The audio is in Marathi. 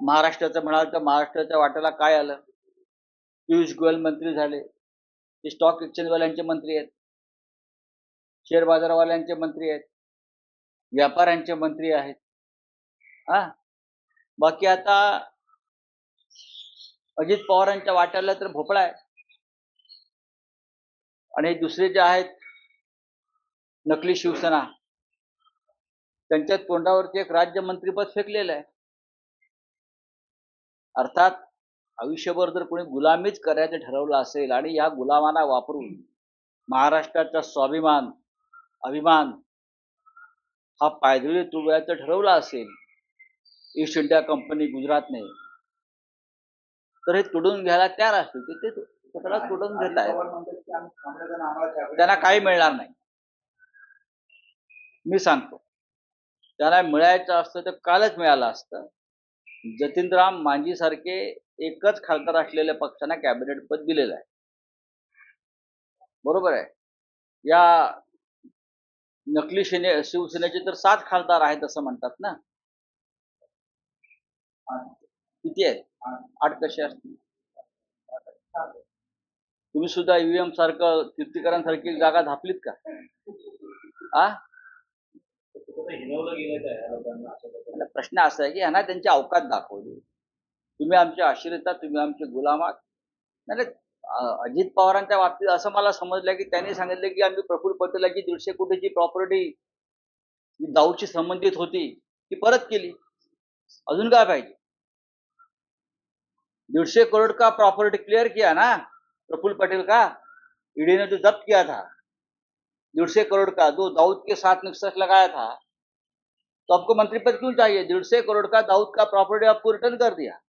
महाराष्ट्राचं म्हणाल तर महाराष्ट्राच्या वाट्याला काय आलं? पियुष गोयल मंत्री झाले. ते स्टॉक एक्सचेंजवाल्यांचे मंत्री आहेत. शेअर बाजारवाल्यांचे मंत्री आहेत. व्यापाऱ्यांचे मंत्री आहेत. हा? बाकी आता अजित पवारांच्या वाट्याला तर भोपळा आहे. आणि दुसरे जे आहेत नकली शिवसेना. त्यांच्या तोंडावरती एक राज्यमंत्रीपद फेकलेलं आहे. अर्थात आयुष्यभर जर कोणी गुलामीच करायचं ठरवलं असेल आणि या गुलामांना वापरून महाराष्ट्राचा स्वाभिमान अभिमान हा पायदळी तुडवायचं ठरवलं असेल ईस्ट इंडिया कंपनी गुजरातने तर हे तुडून घ्यायला तयार असतील. ते ते स्वतःला तुडून घेत आहेत त्यांना काही मिळणार नाही. मी सांगतो. त्यांना मिळायचं असतं तर कालच मिळालं असतं. जतीनराम मांझीसारखे एकच खासदार असलेल्या पक्षांना कॅबिनेट पद दिलेलं आहे. बरोबर आहे? या नकली सेने शिवसेनेचे तर सात खासदार आहेत असं म्हणतात ना? किती आहेत? आठ कसे असतील? तुम्ही सुद्धा ईव्हीएम सारखं कीर्तीकरांसारखी जागा धापलीत का? आ हिनवलं गेलं काय या लोकांना असं कसं? आता प्रश्न असा आहे की यांना त्यांची अवकात दाखवली. तुम्ही आमचे आश्रिता तुम्ही आमचे गुलामात नाही अजित पवारांच्या बाबतीत असं मला समजलं की त्यांनी सांगितलं की आम्ही प्रफुल्ल पटेलाची दीडशे कोटीची प्रॉपर्टी दाऊदशी संबंधित होती ती परत केली. अजून काय पाहिजे? दीडशे करोड़ का प्रॉपर्टी क्लियर किया ना? प्रफुल्ल पटेल का? ईडी ने जो जब्त किया था. डेढ़ करोड़ का? जो दाऊद के साथ निक्सस लगाया था. तो आपको मंत्री पद क्यों चाहिए? डेढ़ करोड़ का दाऊद का प्रॉपर्टी आपको रिटर्न कर दिया।